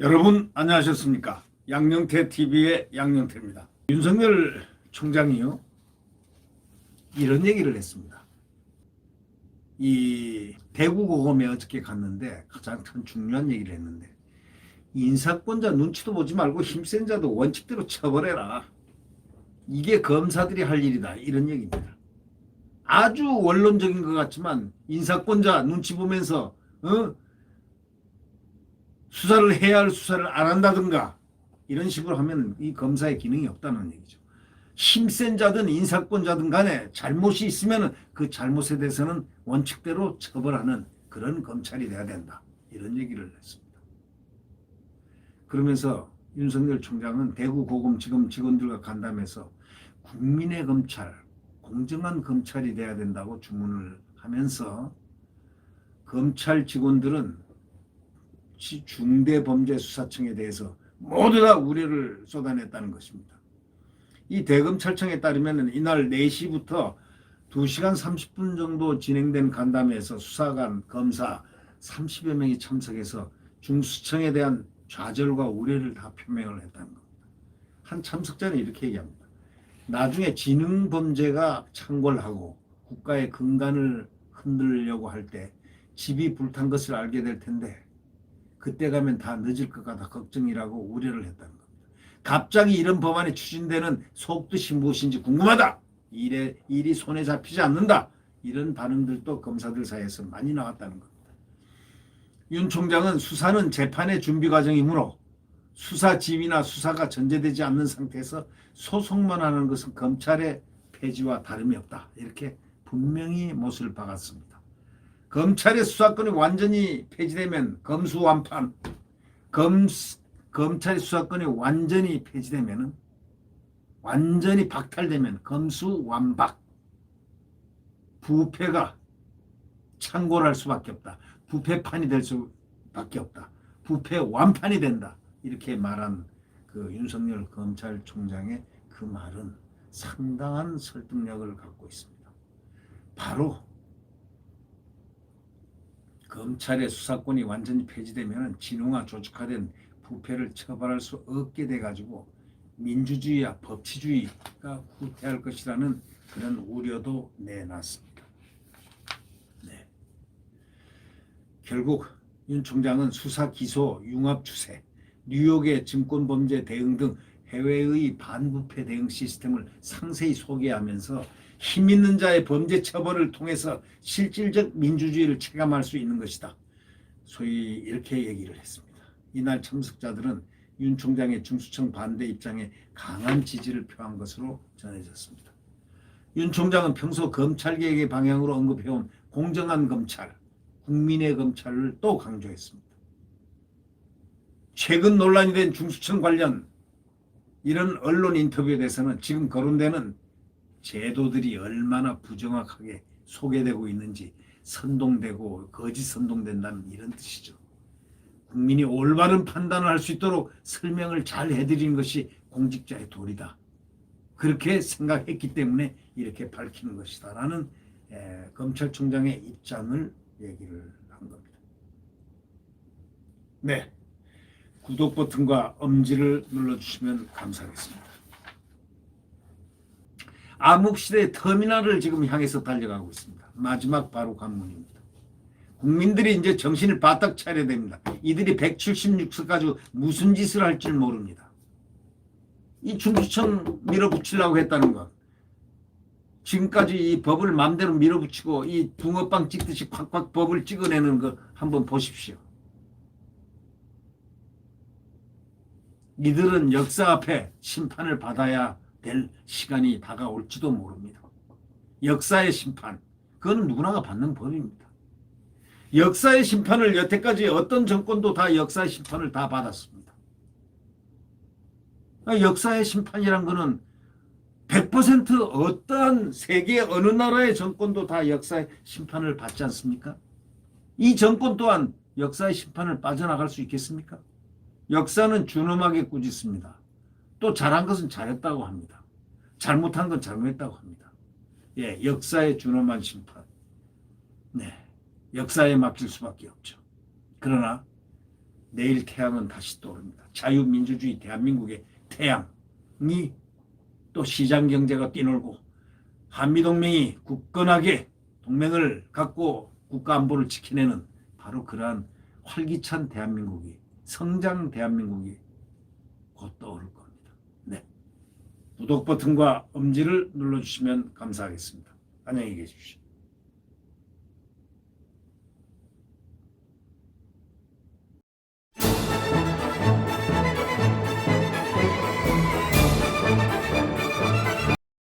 여러분 안녕하셨습니까? 양영태 TV의 양영태입니다. 윤석열 총장이요 이런 얘기를 했습니다. 이 대구 고검에 어저께 갔는데 가장 큰 중요한 얘기를 했는데 인사권자 눈치도 보지 말고 힘센 자도 원칙대로 처벌해라. 이게 검사들이 할 일이다 이런 얘기입니다. 아주 원론적인 것 같지만 인사권자 눈치 보면서 어? 수사를 해야 할 수사를 안 한다든가 이런 식으로 하면 이 검사의 기능이 없다는 얘기죠. 힘센 자든 인사권자든 간에 잘못이 있으면 그 잘못에 대해서는 원칙대로 처벌하는 그런 검찰이 돼야 된다. 이런 얘기를 했습니다. 그러면서 윤석열 총장은 대구 고검지검 직원들과 간담해서 국민의 검찰, 공정한 검찰이 돼야 된다고 주문을 하면서 검찰 직원들은 중대범죄수사청에 대해서 모두 다 우려를 쏟아냈다는 것입니다. 이 대검찰청에 따르면 이날 4시부터 2시간 30분 정도 진행된 간담회에서 수사관, 검사 30여 명이 참석해서 중수청에 대한 좌절과 우려를 다 표명을 했다는 겁니다. 한 참석자는 이렇게 얘기합니다. 나중에 지능 범죄가 창궐하고 국가의 근간을 흔들려고 할 때 집이 불탄 것을 알게 될 텐데 그때 가면 다 늦을 것 같아 걱정이라고 우려를 했다는 겁니다. 갑자기 이런 법안이 추진되는 속뜻이 무엇인지 궁금하다. 일에, 일이 손에 잡히지 않는다. 이런 반응들도 검사들 사이에서 많이 나왔다는 겁니다. 윤 총장은 수사는 재판의 준비 과정이므로 수사 지휘나 수사가 전제되지 않는 상태에서 소송만 하는 것은 검찰의 폐지와 다름이 없다. 이렇게 분명히 못을 박았습니다. 검찰의 수사권이 완전히 폐지되면 검수완판, 검, 검찰의 수사권이 완전히 폐지되면 완전히 박탈되면 검수완박, 부패가 창궐할 수밖에 없다. 부패판이 될 수밖에 없다. 부패 완판이 된다. 이렇게 말한 그 윤석열 검찰총장의 그 말은 상당한 설득력을 갖고 있습니다. 바로 검찰의 수사권이 완전히 폐지되면 진흥화 조직화된 부패를 처벌할 수 없게 돼 가지고 민주주의와 법치주의가 후퇴할 것이라는 그런 우려도 내놨습니다. 네. 결국 윤 총장은 수사 기소 융합 추세, 뉴욕의 증권 범죄 대응 등 해외의 반부패 대응 시스템을 상세히 소개하면서 힘 있는 자의 범죄 처벌을 통해서 실질적 민주주의를 체감할 수 있는 것이다. 소위 이렇게 얘기를 했습니다. 이날 참석자들은 윤 총장의 중수청 반대 입장에 강한 지지를 표한 것으로 전해졌습니다. 윤 총장은 평소 검찰 개혁의 방향으로 언급해온 공정한 검찰, 국민의 검찰을 또 강조했습니다. 최근 논란이 된 중수청 관련 이런 언론 인터뷰에 대해서는 지금 거론되는 제도들이 얼마나 부정확하게 소개되고 있는지 선동되고 거짓 선동된다는 이런 뜻이죠. 국민이 올바른 판단을 할 수 있도록 설명을 잘 해드리는 것이 공직자의 도리다. 그렇게 생각했기 때문에 이렇게 밝히는 것이다라는 에, 검찰총장의 입장을 얘기를 한 겁니다. 네, 구독 버튼과 엄지를 눌러주시면 감사하겠습니다. 암흑시대 터미널을 지금 향해서 달려가고 있습니다. 마지막 바로 관문입니다. 국민들이 이제 정신을 바짝 차려야 됩니다. 이들이 176석 가지고 무슨 짓을 할 줄 모릅니다. 이 중수청 밀어붙이려고 했다는 것. 지금까지 이 법을 마음대로 밀어붙이고 이 붕어빵 찍듯이 콱콱 법을 찍어내는 거 한번 보십시오. 이들은 역사 앞에 심판을 받아야 될 시간이 다가올지도 모릅니다. 역사의 심판, 그건 누구나가 받는 법입니다. 역사의 심판을 여태까지 어떤 정권도 다 역사의 심판을 다 받았습니다. 역사의 심판이란 거는 100% 어떠한 세계 어느 나라의 정권도 다 역사의 심판을 받지 않습니까? 이 정권 또한 역사의 심판을 빠져나갈 수 있겠습니까? 역사는 준엄하게 꾸짖습니다. 또 잘한 것은 잘했다고 합니다. 잘못한 건 잘못했다고 합니다. 예, 역사의 준엄한 심판. 네. 역사에 맡길 수밖에 없죠. 그러나 내일 태양은 다시 떠오릅니다. 자유민주주의 대한민국의 태양이 또 시장 경제가 뛰놀고 한미동맹이 굳건하게 동맹을 갖고 국가 안보를 지켜내는 바로 그러한 활기찬 대한민국이 성장 대한민국이 곧 떠오를 겁니다. 네. 구독 버튼과 엄지를 눌러주시면 감사하겠습니다. 안녕히 계십시오.